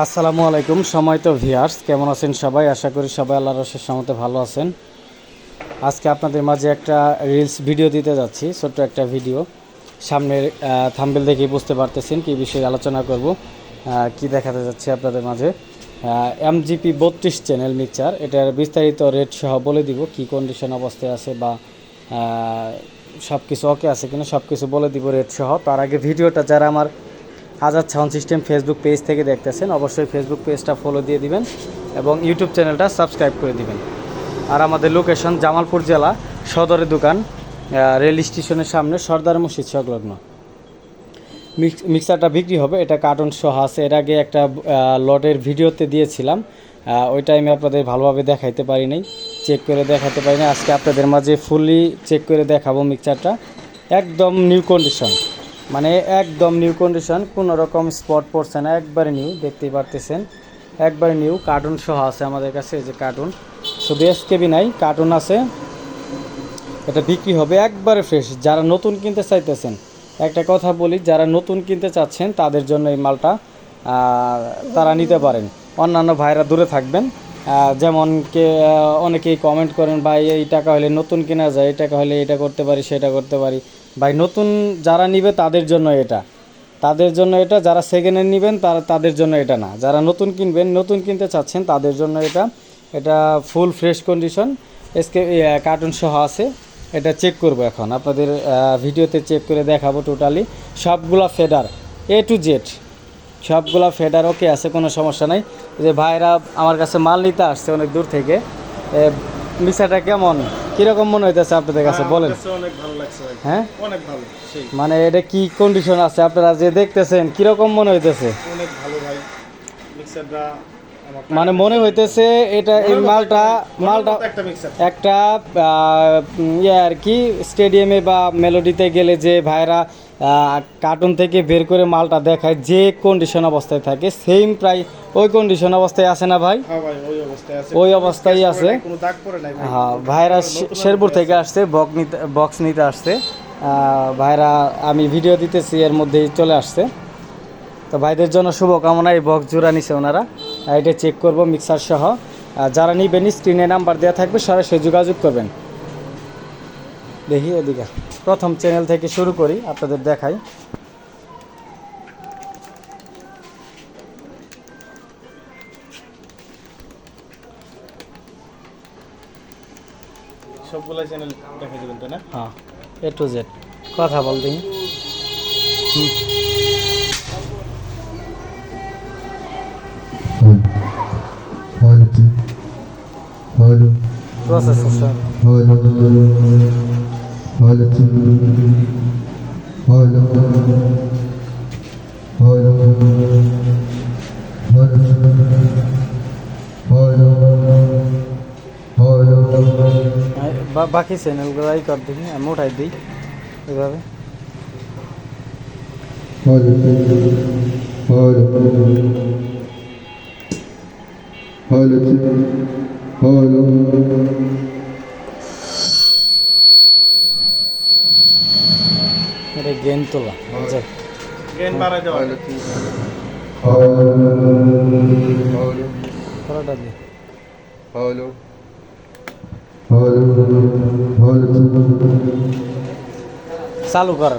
আসসালামু আলাইকুম সময় তো ভিয়ার্স কেমন আছেন সবাই? আশা করি সবাই আল্লাহর রসের সমতে ভালো আছেন। আজকে আপনাদের মাঝে একটা রিলস ভিডিও দিতে যাচ্ছি, ছোট্ট একটা ভিডিও সামনের থাম্বেল দেখেই বুঝতে পারতেছেন কি বিষয়ে আলোচনা করব। কি দেখাতে যাচ্ছে আপনাদের মাঝে? এমজিপি বত্রিশ চ্যানেল মিক্সচার এটার বিস্তারিত রেট সহ বলে দিব, কি কন্ডিশন অবস্থায় আছে বা সব কিছু ওকে আছে কিনা সব কিছু বলে দিব রেট সহ। তার আগে ভিডিওটা যারা আমার Azad sound system Facebook page থেকে দেখতেছেন। অবশ্যই ফেসবুক পেজটা ফলো দিয়ে দিবেন এবং ইউটিউব চ্যানেলটা সাবস্ক্রাইব করে দিবেন। আর আমাদের লোকেশন জামালপুর জেলা, সদরের দোকান রেল স্টেশনের সামনে সর্দার মসজিদ সংলগ্ন। মিক্সারটা বিক্রি হবে, এটা কার্টন সহ আছে। এর আগে একটা লটের ভিডিওতে দিয়েছিলাম। ওই টাইমে আপনাদের ভালোভাবে দেখাইতে পারি নাই চেক করে দেখাতে পারি না আজকে আপনাদের মাঝে ফুললি চেক করে দেখাবো মিক্সারটা একদম নিউ কন্ডিশন মানে একদম নিউ কন্ডিশন কোনো রকম স্পট পড়ছে না, একবারে নিউ দেখতেই পারতেছেন। একবারে নিউ কার্টুন সহ আছে আমাদের কাছে যে কার্টুন শুধু এসকেবি নাই কার্টুন আছে। এটা বিক্রি হবে একবারে ফ্রেশ যারা নতুন কিনতে চাইতেছেন, একটা কথা বলি, যারা নতুন কিনতে চাচ্ছেন, তাদের জন্য এই মালটা তারা নিতে পারেন। অন্যান্য ভাইরা দূরে থাকবেন। যেমন কে অনেকেই কমেন্ট করেন, ভাই, এই টাকা হলে নতুন কেনা যায়, এই টাকা হলে এটা করতে পারি, সেটা করতে পারি। ভাই, নতুন যারা নিবে তাদের জন্য এটা। তাদের জন্য এটা, যারা সেকেন্ড হ্যান্ড নেবেন, তারা তাদের জন্য এটা না। যারা নতুন কিনবেন, নতুন কিনতে চাচ্ছেন, তাদের জন্য এটা। এটা full fresh condition SK carton সহ আছে। এটা চেক করব এখন। আপনাদের ভিডিওতে চেক করে দেখাবো টোটালি সবগুলা ফেডার এ টু জেড সবগুলা ফেডার ওকে আছে কোনো সমস্যা নাই। যে ভাইরা আমার কাছে মাল নিতে আসছে অনেক দূর থেকে। মিশাটা কেমন? কীরকম মনে হইতেছে আপনাদের কাছে? বলেন। অনেক ভালো লাগছে হ্যাঁ? অনেক ভালো মানে এটা কি কন্ডিশন আছে? আপনারা যে দেখতেছেন কীরকম মনে হইতেছে? অনেক ভালো ভাই। মিক্সারটা মানে মনে হইতেছে এটা এই মালটা মালটা একটা মিক্সার একটা আহ, ইয়ে আর কি স্টেডিয়ামে বা মেলোডিতে গেলে যে ভাইরা কার্টুন থেকে বের করে মালটা দেখায় যে কন্ডিশন অবস্থায় থাকে সেম প্রায় ওই কন্ডিশন অবস্থায় আছে না ভাই? হ্যাঁ ভাই ওই অবস্থায় আছে। ওই অবস্থায় আছে। কোনো দাগ পড়ে নাই হ্যাঁ ভাইরা শেরপুর থেকে আসছে বক নিতে বক্স নিতে আসছে। ভাইরা আমি ভিডিও দিতেছি এর মধ্যেই চলে আসছে। তো ভাইদের জন্য শুভকামনা এই বক্স জোড়া নিছে ওনারা। এটা চেক করব মিক্সার সহ। যারা নিবেন স্ক্রিনে নাম্বার দেওয়া থাকবে সরাসরি যোগাযোগ করবেন। দেখি এদিকে প্রথম চ্যানেল থেকে শুরু করি আপনাদের দেখাই। সবগুলা চ্যানেল দেখা যাবেন তো না? হ্যাঁ এ টু জেড কথা বল দিই Quality. Quality. Processor sir Quality. Quality. বা- বাকি চ্যানেলগুলো ই কর দেখি আমি উঠাই দিই এভাবে। এটা গেম তোলা গেন বাড়াই দেওয়া। করাটা দিই চালু কর।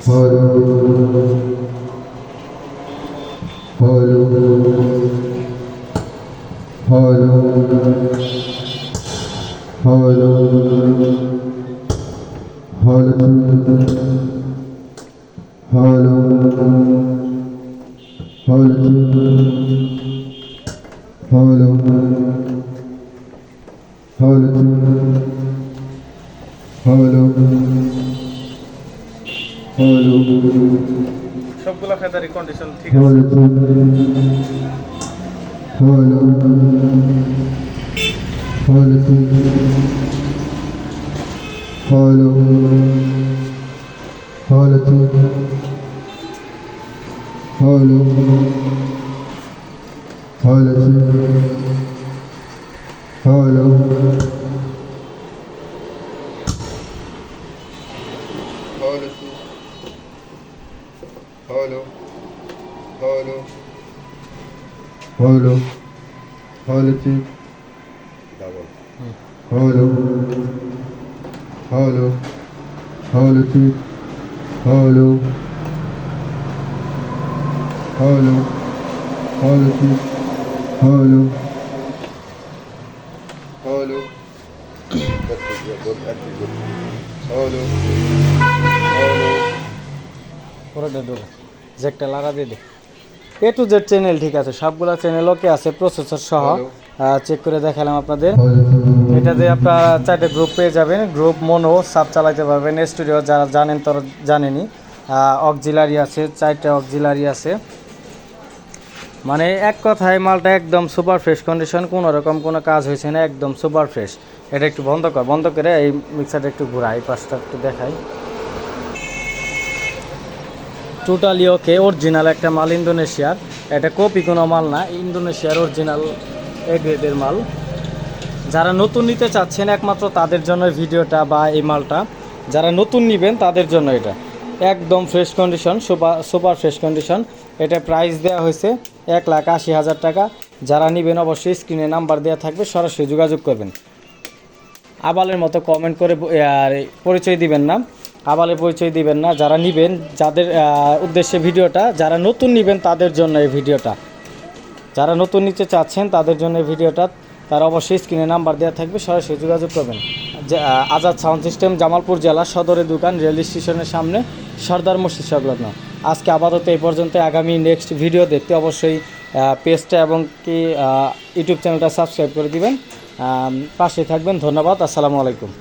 সবগুলা ফেদারি কন্ডিশন ঠিক আছে Hello. Hello. হলো হলো ঠিক হলো হলো হলো ঠিক হলো হলো হলো ঠিক হলো হলো হলো হলো পুরোটা দূরে যে একটা লাগা দিয়ে দে এ টু জেড চ্যানেল ঠিক আছে সবগুলা চ্যানেল ওকে আছে প্রসেসর সহ। চেক করে দেখালাম আপনাদের। এটাতে আপনারা চারটে গ্রুপ পেয়ে যাবেন। গ্রুপ মনো সাব চালাতে পারবেন। স্টুডিও যারা জানেন তারা জানেনি। অক্সিলারি আছে চারটে অক্সিলারি আছে। মানে এক কথায় মালটা একদম সুপার ফ্রেশ কন্ডিশন কোনো রকম কোনো কাজ হয়েছে না একদম সুপার ফ্রেশ এটা একটু বন্ধ কর বন্ধ করে এই মিক্সারটা একটু ঘুরাই পাশটা একটু দেখাই। টোটালি ওকে অরিজিনাল একটা মাল, ইন্দোনেশিয়ার। এটা কপি কোনো মাল না, ইন্দোনেশিয়ার অরিজিনাল এ গ্রেডের মাল। যারা নতুন নিতে চাচ্ছেন একমাত্র তাদের জন্য ভিডিওটা বা এই মালটা। যারা নতুন নেবেন, তাদের জন্য এটা। একদম fresh condition super super fresh condition এটা প্রাইস দেওয়া হয়েছে এক লাখ আশি হাজার টাকা। যারা নেবেন অবশ্যই স্ক্রিনে নাম্বার দেওয়া থাকবে, সরাসরি যোগাযোগ করবেন। আবালের মতো কমেন্ট করে আর পরিচয় দিবেন না। আবালের পরিচয় দিবেন না, যারা নেবেন, যাদের উদ্দেশ্যে ভিডিওটা, যারা নতুন নেবেন, তাদের জন্য এই ভিডিওটা। যারা নতুন নিতে চাচ্ছেন, তাদের জন্য এই ভিডিওটা, তারা অবশ্যই স্ক্রিনে নাম্বার দেওয়া থাকবে, সরাসরি যোগাযোগ করবেন। আজাদ সাউন্ড সিস্টেম, জামালপুর জেলা সদরের দোকান, রেল স্টেশনের সামনে, সর্দার মসজিদ সংলগ্ন। আজকে আপাতত এই পর্যন্ত, আগামী নেক্সট ভিডিও দেখতে অবশ্যই পেজটা এবং কি ইউটিউব চ্যানেলটা সাবস্ক্রাইব করে দিবেন। পাশে থাকবেন, ধন্যবাদ, আসসালামু আলাইকুম।